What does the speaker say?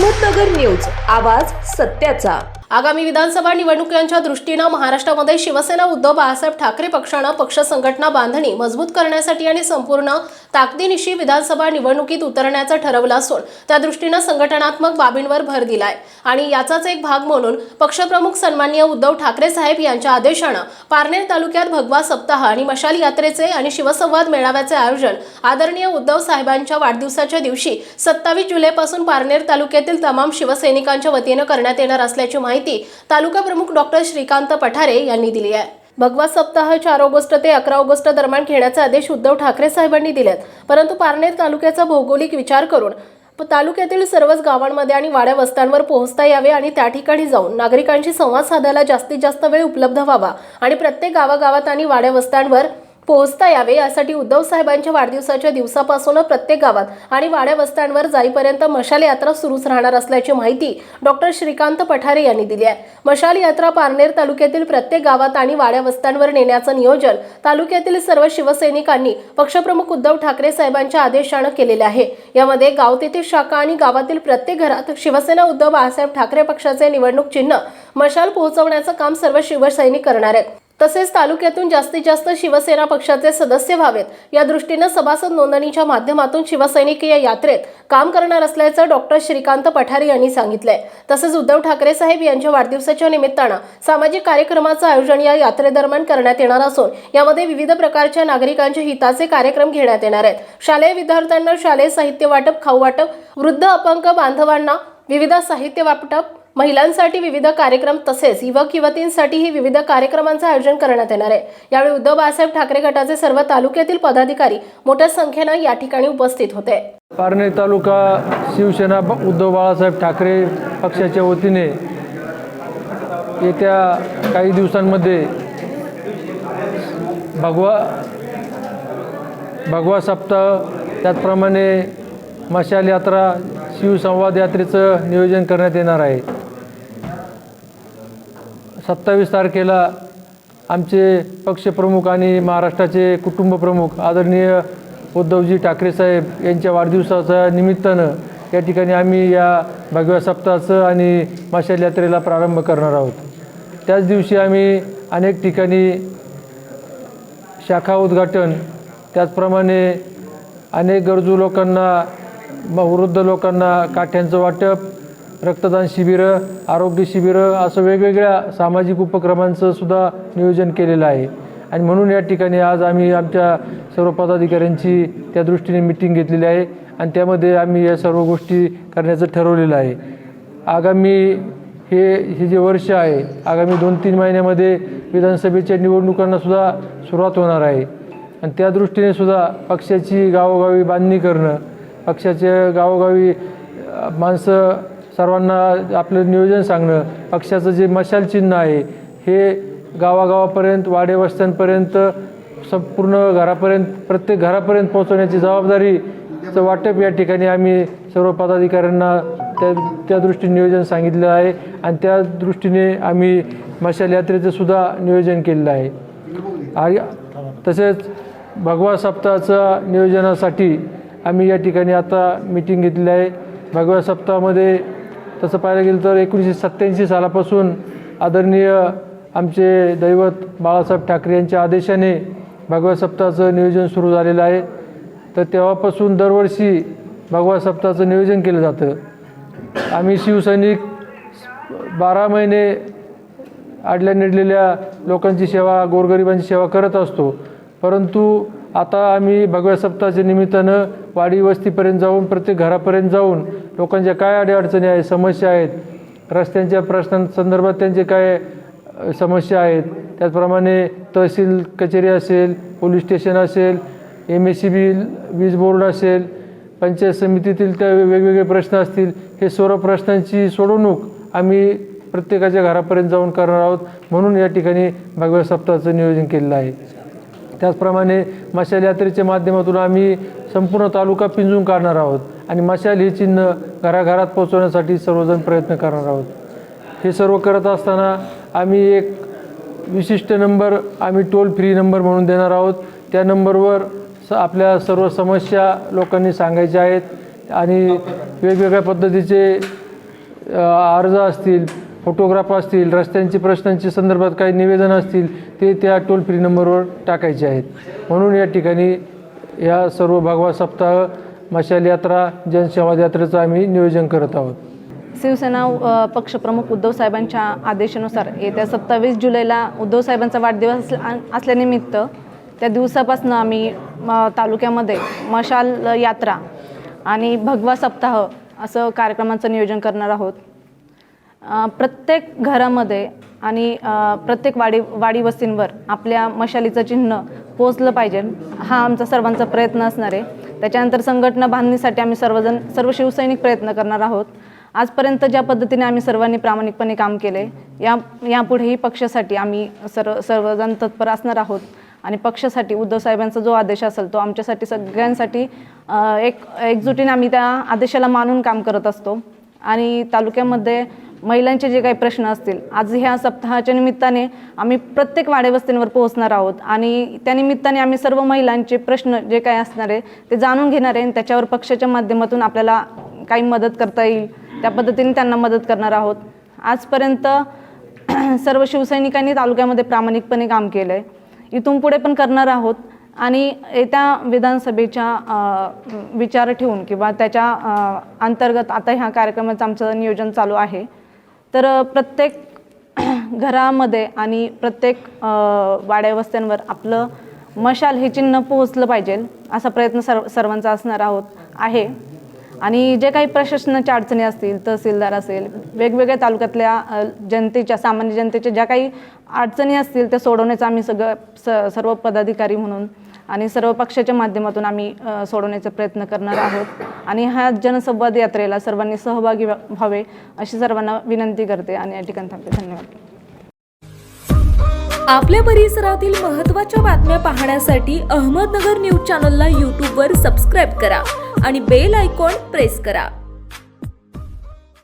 Ahmednagar news आवाज सत्याचा. आगामी विधानसभा निवडणुकांच्या दृष्टीनं महाराष्ट्रामध्ये शिवसेना उद्धव बाळासाहेब ठाकरे पक्षानं पक्ष संघटना बांधणी मजबूत करण्यासाठी आणि संपूर्ण ताकदीनिशी विधानसभा निवडणुकीत उतरण्याचं ठरवलं असून त्या दृष्टीनं संघटनात्मक बाबींवर भर दिलाय. आणि याचाच एक भाग म्हणून पक्षप्रमुख सन्माननीय उद्धव ठाकरे साहेब यांच्या आदेशानं पारनेर तालुक्यात भगवा सप्ताह आणि मशाल यात्रेचे आणि शिवसंवाद मेळाव्याचे आयोजन आदरणीय उद्धव साहेबांच्या वाढदिवसाच्या दिवशी सत्तावीस जुलैपासून पारनेर तालुक्यातील तमाम शिवसैनिकांच्या वतीनं करण्यात येणार असल्याची माहिती तालुका प्रमुख डॉक्टर श्रीकांत पठारे यांनी दिली आहे. भगवा सप्ताह चार ऑगस्ट ते अकरा ऑगस्ट दरम्यान घेण्याचा आदेश उद्धव ठाकरे साहेबांनी दिलेत. परंतु पारनेर तालुक्याचा भौगोलिक विचार करून तालुक्यातील सर्वच गावांमध्ये आणि वाड्या वस्त्यांवर पोहोचता यावे आणि त्या ठिकाणी जाऊन नागरिकांशी संवाद साधायला जास्तीत जास्त वेळ उपलब्ध व्हावा. आणि प्रत्येक गावागावात आणि वाड्या वस्त्यांवर पोहोचता यावे यासाठी उद्धव साहेबांच्या वाढदिवसाच्या दिवसापासून प्रत्येक गावात आणि वाड्या वस्त्यांवर जाईपर्यंत मशाल यात्रा सुरूच राहणार असल्याची माहिती डॉक्टर श्रीकांत पठारे यांनी दिली आहे. मशाल यात्रा पारनेर तालुक्यातील प्रत्येक गावात आणि वाड्या वस्त्यांवर नेण्याचं नियोजन तालुक्यातील सर्व शिवसैनिकांनी पक्षप्रमुख उद्धव ठाकरे साहेबांच्या आदेशानं केलेले आहे. यामध्ये गाव तेथील शाखा आणि गावातील प्रत्येक घरात शिवसेना उद्धव बाळासाहेब ठाकरे पक्षाचे निवडणूक चिन्ह मशाल पोहोचवण्याचं काम सर्व शिवसैनिक करणार आहेत. तसेच तालुक्यातून जास्तीत जास्त शिवसेना पक्षाचे सदस्य व्हावेत. या दृष्टीनं सभासद नोंदणीच्या माध्यमातून शिवसैनिक या यात्रेत काम करणार असल्याचं डॉक्टर श्रीकांत पठारे यांनी सांगितलंय. तसेच उद्धव ठाकरे साहेब यांच्या वाढदिवसाच्या निमित्तानं सामाजिक कार्यक्रमाचं आयोजन या यात्रेदरम्यान करण्यात येणार असून यामध्ये विविध प्रकारच्या नागरिकांच्या हिताचे कार्यक्रम घेण्यात येणार आहेत. शालेय विद्यार्थ्यांना शालेय साहित्य वाटप खाऊ वाटप वृद्ध अपंग बांधवांना विविध साहित्य वाटप महिलांसाठी विविध कार्यक्रम तसेच युवक युवतींसाठीही विविध कार्यक्रमांचं आयोजन करण्यात येणार आहे. यावेळी उद्धव बाळासाहेब ठाकरे गटाचे सर्व तालुक्यातील पदाधिकारी मोठ्या संख्येनं या ठिकाणी उपस्थित होते. पारनेर तालुका शिवसेना उद्धव बाळासाहेब ठाकरे पक्षाच्या वतीने येत्या काही दिवसांमध्ये भगवा भगवा सप्ताह त्याचप्रमाणे मशाल यात्रा शिवसंवाद यात्रेचं नियोजन करण्यात येणार आहे. सत्तावीस तारखेला आमचे पक्षप्रमुख आणि महाराष्ट्राचे कुटुंब प्रमुख आदरणीय उद्धवजी ठाकरे साहेब यांच्या वाढदिवसाच्या निमित्तानं या ठिकाणी आम्ही या भगव्या सप्ताहाचं आणि माशाल यात्रेला प्रारंभ करणार आहोत. त्याच दिवशी आम्ही अनेक ठिकाणी शाखा उद्घाटन त्याचप्रमाणे अनेक गरजू लोकांना म वृद्ध लोकांना काठ्यांचं वाटप रक्तदान शिबिरं आरोग्य शिबिरं असं वेगवेगळ्या सामाजिक उपक्रमांचं सुद्धा नियोजन केलेलं आहे. आणि म्हणून या ठिकाणी आज आम्ही आमच्या सर्व पदाधिकाऱ्यांची त्या दृष्टीने मिटिंग घेतलेली आहे आणि त्यामध्ये आम्ही या सर्व गोष्टी करण्याचं ठरवलेलं आहे. आगामी हे हे जे वर्ष आहे आगामी दोन तीन महिन्यामध्ये विधानसभेच्या निवडणुकांना सुद्धा सुरुवात होणार आहे. आणि त्या दृष्टीने सुद्धा पक्षाची गावोगावी बांधणी करणं पक्षाच्या गावोगावी माणसं सर्वांना आपलं नियोजन सांगणं पक्षाचं जे मशाल चिन्ह आहे हे गावागावापर्यंत वाडेवस्त्यांपर्यंत संपूर्ण घरापर्यंत प्रत्येक घरापर्यंत पोहोचवण्याची जबाबदारीचं वाटप या ठिकाणी आम्ही सर्व पदाधिकाऱ्यांना त्या त्या दृष्टीने नियोजन सांगितलं आहे आणि त्या दृष्टीने आम्ही मशाल यात्रेचं सुद्धा नियोजन केलेलं आहे. आणि तसेच भगवा सप्ताहाच्या नियोजनासाठी आम्ही या ठिकाणी आता मिटिंग घेतली आहे. भगवा सप्ताहामध्ये तसं पाहायला गेलं तर एकोणीसशे सत्त्याऐंशी सालापासून आदरणीय आमचे दैवत बाळासाहेब ठाकरे यांच्या आदेशाने भगवा सप्ताहाचं नियोजन सुरू झालेलं आहे. तर तेव्हापासून दरवर्षी भगवा सप्ताहाचं नियोजन केलं जातं. आम्ही शिवसैनिक बारा महिने आडल्या निडलेल्या लोकांची सेवा गोरगरिबांची सेवा करत असतो. परंतु आता आम्ही भगव्या सप्ताहाच्या निमित्तानं वाडी वस्तीपर्यंत जाऊन प्रत्येक घरापर्यंत जाऊन लोकांच्या काय अडीअडचणी आहेत समस्या आहेत रस्त्यांच्या प्रश्नांसंदर्भात त्यांचे काय समस्या आहेत त्याचप्रमाणे तहसील कचेरी असेल पोलीस स्टेशन असेल एम एस सी बी वीज बोर्ड असेल पंचायत समितीतील त्या वेगवेगळे प्रश्न असतील हे सर्व प्रश्नांची सोडवणूक आम्ही प्रत्येकाच्या घरापर्यंत जाऊन करणार आहोत म्हणून या ठिकाणी भगव्या सप्ताहाचं नियोजन केलेलं आहे. त्याचप्रमाणे मशाल यात्रेच्या माध्यमातून आम्ही संपूर्ण तालुका पिंजून काढणार आहोत आणि मशाल हे चिन्ह घराघरात पोहोचवण्यासाठी सर्वजण प्रयत्न करणार आहोत. हे सर्व करत असताना आम्ही एक विशिष्ट नंबर आम्ही टोल फ्री नंबर म्हणून देणार आहोत. त्या नंबरवर स आपल्या सर्व समस्या लोकांनी सांगायच्या आहेत आणि वेगवेगळ्या पद्धतीचे अर्ज असतील फोटोग्राफ असतील रस्त्यांची प्रश्नांची संदर्भात काही निवेदन असतील ते त्या टोल फ्री नंबरवर टाकायचे आहेत. म्हणून या ठिकाणी या सर्व भगवा सप्ताह मशाल यात्रा जनसंवाद यात्रेचं आम्ही नियोजन करत आहोत. शिवसेना पक्षप्रमुख उद्धव साहेबांच्या आदेशानुसार येत्या सत्तावीस जुलैला उद्धव साहेबांचा वाढदिवस असल्या- असल्यानिमित्त त्या दिवसापासून आम्ही म, तालुक्यामध्ये मशाल यात्रा आणि भगवा सप्ताह असं कार्यक्रमांचं नियोजन करणार आहोत. प्रत्येक घरामध्ये आणि प्रत्येक वाडी वाडी वस्तींवर आपल्या मशालीचं चिन्ह पोचलं पाहिजे. हा आमचा सर्वांचा प्रयत्न असणार आहे. त्याच्यानंतर संघटना बांधणीसाठी आम्ही सर्वजण सर्व शिवसैनिक प्रयत्न करणार आहोत. आजपर्यंत ज्या पद्धतीने आम्ही सर्वांनी प्रामाणिकपणे काम केले या यापुढेही पक्षासाठी आम्ही सर्व सर्वजण तत्पर असणार आहोत. आणि पक्षासाठी उद्धव साहेबांचा जो आदेश असेल तो आमच्यासाठी सगळ्यांसाठी एक एकजुटीने आम्ही त्या आदेशाला मानून काम करत असतो. आणि तालुक्यामध्ये महिलांचे जे काही प्रश्न असतील आज ह्या सप्ताहाच्या निमित्ताने आम्ही प्रत्येक वाडेवस्तींवर पोहोचणार आहोत. आणि त्या निमित्ताने आम्ही सर्व महिलांचे प्रश्न जे काय असणार आहे ते जाणून घेणार आहे आणि त्याच्यावर पक्षाच्या माध्यमातून आपल्याला काही मदत करता येईल. त्या पद्धतीने त्यांना मदत करणार आहोत. आजपर्यंत सर्व शिवसैनिकांनी तालुक्यामध्ये प्रामाणिकपणे काम केलं आहे इथून पुढे पण करणार आहोत. आणि येत्या विधानसभेच्या विचार ठेवून किंवा त्याच्या अंतर्गत आता ह्या कार्यक्रमाचं आमचं नियोजन चालू आहे. तर प्रत्येक घरामध्ये आणि प्रत्येक वाड्यावस्त्यांवर आपलं मशाल हे चिन्ह पोहोचलं पाहिजे असा प्रयत्न सर्व सर्वांचा असणार आहोत आहे. आणि जे काही प्रशासनाच्या अडचणी असतील तहसीलदार असेल वेगवेगळ्या तालुक्यातल्या जनतेच्या सामान्य जनतेच्या ज्या काही अडचणी असतील त्या सोडवण्याचं आम्ही सगळं स सर्व पदाधिकारी म्हणून आणि सर्व पक्षाच्या माध्यमातून आम्ही सोडवण्याचा प्रयत्न करणार आहोत. आणि ह्या जनसंवाद यात्रेला सर्वांनी सहभागी व्हावे अशी सर्वांना विनंती करते आणि या ठिकाणी थांबते. धन्यवाद. आपल्या परिसरातील महत्त्वाच्या बातम्या पाहण्यासाठी अहमदनगर न्यूज चॅनलला यूट्यूबवर सबस्क्राईब करा आणि बेल आयकॉन प्रेस करा.